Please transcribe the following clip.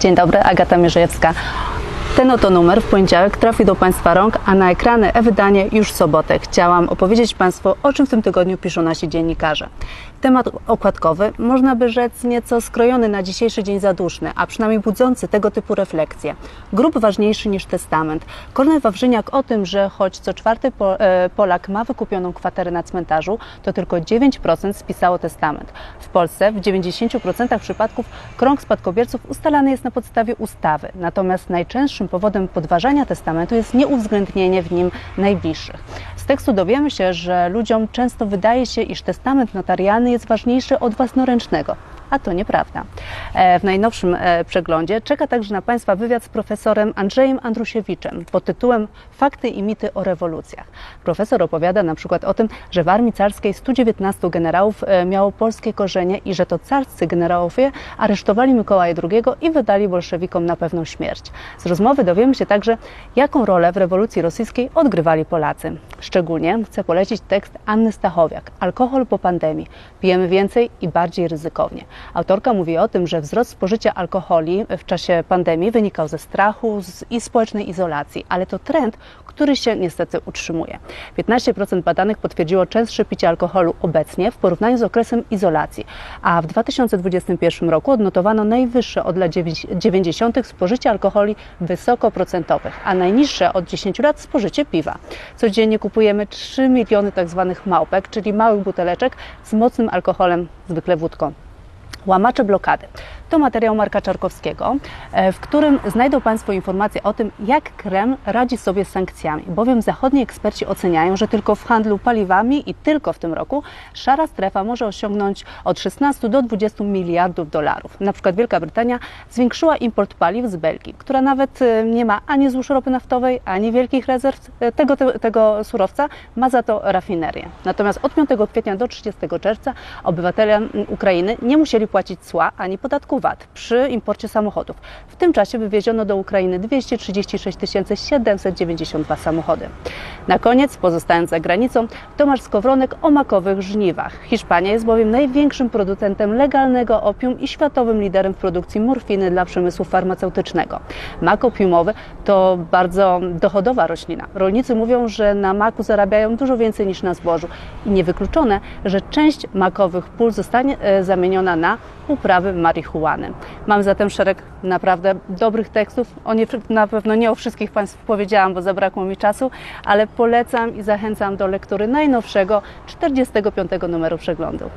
Dzień dobry, Agata Mierzejewska. Ten oto numer w poniedziałek trafi do Państwa rąk, a na ekrany e-wydanie już w sobotę. Chciałam opowiedzieć Państwu, o czym w tym tygodniu piszą nasi dziennikarze. Temat okładkowy, można by rzec nieco skrojony na dzisiejszy dzień zaduszny, a przynajmniej budzący tego typu refleksje. Grób ważniejszy niż testament. Kornel Wawrzyniak o tym, że choć co czwarty e, Polak ma wykupioną kwaterę na cmentarzu, to tylko 9% spisało testament. W Polsce w 90% przypadków krąg spadkobierców ustalany jest na podstawie ustawy. Natomiast najczęstszym powodem podważania testamentu jest nieuwzględnienie w nim najbliższych. Tekstu dowiemy się, że ludziom często wydaje się, iż testament notarialny jest ważniejszy od własnoręcznego. A to nieprawda. E, W najnowszym e, przeglądzie czeka także na Państwa wywiad z profesorem Andrzejem Andrusiewiczem pod tytułem Fakty i mity o rewolucjach. Profesor opowiada na przykład o tym, że w armii carskiej 119 generałów e, miało polskie korzenie i że to carscy generałowie aresztowali Mikołaja II i wydali bolszewikom na pewną śmierć. Z rozmowy dowiemy się także, jaką rolę w rewolucji rosyjskiej odgrywali Polacy. Szczególnie chcę polecić tekst Anny Stachowiak Alkohol po pandemii. Pijemy więcej i bardziej ryzykownie. Autorka mówi o tym, że wzrost spożycia alkoholi w czasie pandemii wynikał ze strachu i społecznej izolacji, ale to trend, który się niestety utrzymuje. 15% badanych potwierdziło częstsze picie alkoholu obecnie w porównaniu z okresem izolacji, a w 2021 roku odnotowano najwyższe od lat 90. spożycie alkoholi wysokoprocentowych, a najniższe od 10 lat spożycie piwa. Codziennie kupujemy 3 miliony tzw. małpek, czyli małych buteleczek z mocnym alkoholem, zwykle wódką. Łamacze blokady. To materiał Marka Czarkowskiego, e, w którym znajdą Państwo informacje o tym, jak Kreml radzi sobie z sankcjami, bowiem zachodni eksperci oceniają, że tylko w handlu paliwami i tylko w tym roku szara strefa może osiągnąć od 16 do 20 miliardów dolarów. Na przykład Wielka Brytania zwiększyła import paliw z Belgii, która nawet e, nie ma ani złóż ropy naftowej, ani wielkich rezerw e, tego, tego, tego surowca, ma za to rafinerię. Natomiast od 5 kwietnia do 30 czerwca obywatele Ukrainy nie musieli płacić cła ani podatku VAT przy imporcie samochodów. W tym czasie wywieziono do Ukrainy 236 792 samochody. Na koniec, pozostając za granicą, Tomasz Skowronek o makowych żniwach. Hiszpania jest bowiem największym producentem legalnego opium i światowym liderem w produkcji morfiny dla przemysłu farmaceutycznego. Mak opiumowy to bardzo dochodowa roślina. Rolnicy mówią, że na maku zarabiają dużo więcej niż na zbożu i niewykluczone, że część makowych pól zostanie e, zamieniona na uprawy marihuany. Mam zatem szereg naprawdę dobrych tekstów. O nie, na pewno nie o wszystkich Państwu powiedziałam, bo zabrakło mi czasu, ale polecam i zachęcam do lektury najnowszego 45 numeru przeglądu.